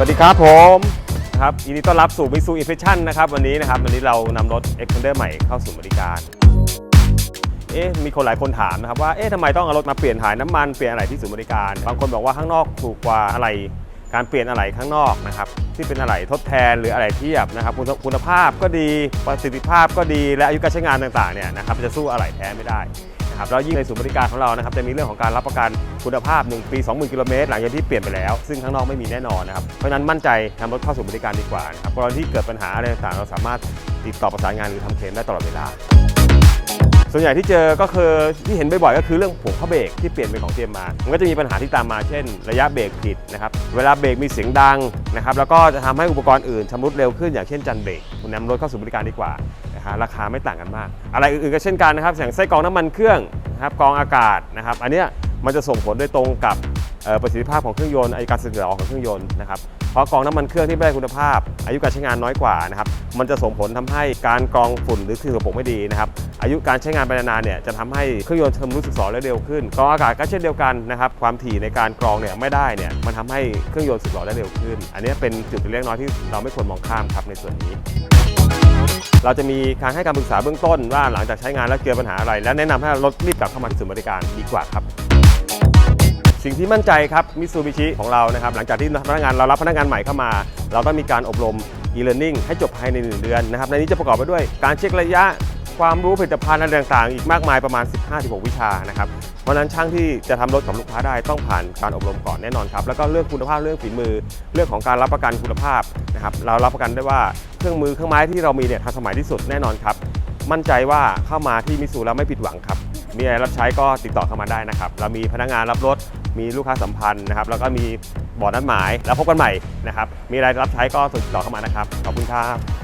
สวัสดีครับผมนะครับยินดีต้อนรับสู่มิซูอินเฟชั่นนะครับวันนี้นะครับวันนี้เรานำรถ e x p a n d e r ใหม่เข้าสู่บริการเอ๊ะมีคนหลายคนถามนะครับว่าเอ๊ะทำไมต้องเอารถมาเปลี่ยนถ่ายน้ำมันเปลี่ยนอะไรที่ศูนย์บริการ บางคนบอกว่าข้างนอกถูกกว่าอะไรการเปลี่ยนอะไรข้างนอกนะครับที่เป็นอะไรทดแทนหรืออะไรเทียบนะครับคุณคุณภาพก็ดีประสิทธิภาพก็ดีและอายุการใช้งานต่างๆเนี่ยนะครับจะสู้อะไรแท้ไม่ได้ นะครับแล้วยิ่งในศูนย์บริการของเรานะครับจะมีเรื่องของการรับประกันคุณภาพ 1 ปี 20,000 กิโลเมตรหลังจากที่เปลี่ยนไปแล้ว ซึ่งข้างนอกไม่มีแน่นอนนะครับเพราะฉะนั้นมั่นใจทำรถเข้าศูนย์บริการดีกว่านะครับกรณีที่เกิดปัญหาอะไรต่างเราสามารถติดต่อประสานงานหรือทำเคลมได้ตลอดเวลา ส่วนใหญ่ที่เจอก็คือที่เห็นบ่อยๆก็คือเรื่องผงผ้าเบรกที่เปลี่ยนเป็นของเตรียมมา มันก็จะมีปัญหาที่ตามมาเช่น ระยะเบรกผิดนะครับ เวลาเบรกมีเสียงดังนะครับ แล้วก็จะทำให้อุปกรณ์อื่นชำรุดเร็วขึ้นอย่างเช่นจันเบรกคุณนำรถเข้าสู่บริการดีกว่า นะฮะราคาไม่ต่างกันมาก อะไรอื่นๆก็เช่นกันนะครับอย่างไส้กรองน้ำมันเครื่องนะครับกรองอากาศนะครับ อันเนี้ยมันจะส่งผลโดยตรงกับประสิทธิภาพของเครื่องยนต์ไอการสึกหรอของเครื่องยนต์นะครับเพราะกรองน้ำมันเครื่องที่ไม่ได้คุณภาพ อายุการใช้งานน้อยกว่านะครับมันจะส่งผลทำให้การกรองฝุ่นหรือสิ่งสกปรกไม่ดีนะครับอายุการใช้งานไปนานๆเนี่ยจะทำให้เครื่องยนต์ชำรุดสึกหรอได้เร็วขึ้นกรองอากาศก็เช่นเดียวกันนะครับความถี่ในการกรองเนี่ยไม่ได้เนี่ยมันทำให้เครื่องยนต์สึกหรอได้เร็วขึ้น อันนี้เป็นจุดเล็กน้อยที่เราไม่ควรมองข้ามครับในส่วนนี้ เราจะมีการให้การปรึกษาเบื้องต้นว่าหลังจากใช้งานแล้วเจอปัญหาอะไร และแนะนำให้รถรีบกลับเข้ามาที่ศูนย์บริการดีกว่าครับ สิ่งที่มั่นใจครับมิตซูบิชิของเรานะครับหลังจากที่พนักงานเรารับพนักงานใหม่เข้ามา เราต้องมีการอบรม e-learning ให้จบภายใน 1 เดือนนะครับในนี้จะประกอบไปด้วยการเช็คระยะ ความรู้ผลิตภัณฑ์อะไรต่างๆ อีกมากมายประมาณ 15-16 วิชานะครับเพราะนั้นช่างที่จะทำรถกับลูกค้าได้ต้องผ่านการอบรมก่อนแน่นอนครับแล้วก็เรื่องคุณภาพเรื่องฝีมือ เรื่องของการรับประกันคุณภาพนะครับเรารับประกันได้ว่าเครื่องมือเครื่องไม้ที่เรามีเนี่ยทันสมัยที่สุดแน่นอนครับมั่นใจว่าเข้ามาที่มิสูแล้วไม่ผิดหวังครับมีอะไรรับใช้ก็ติดต่อเข้ามาได้นะครับ เรามีพนักงานรับรถ มีลูกค้าสัมพันธ์นะครับ แล้วก็มีบอร์ดนัดหมาย แล้วพบกันใหม่นะครับ มีอะไรรับใช้ก็ติดต่อเข้ามานะครับ ขอบคุณครับ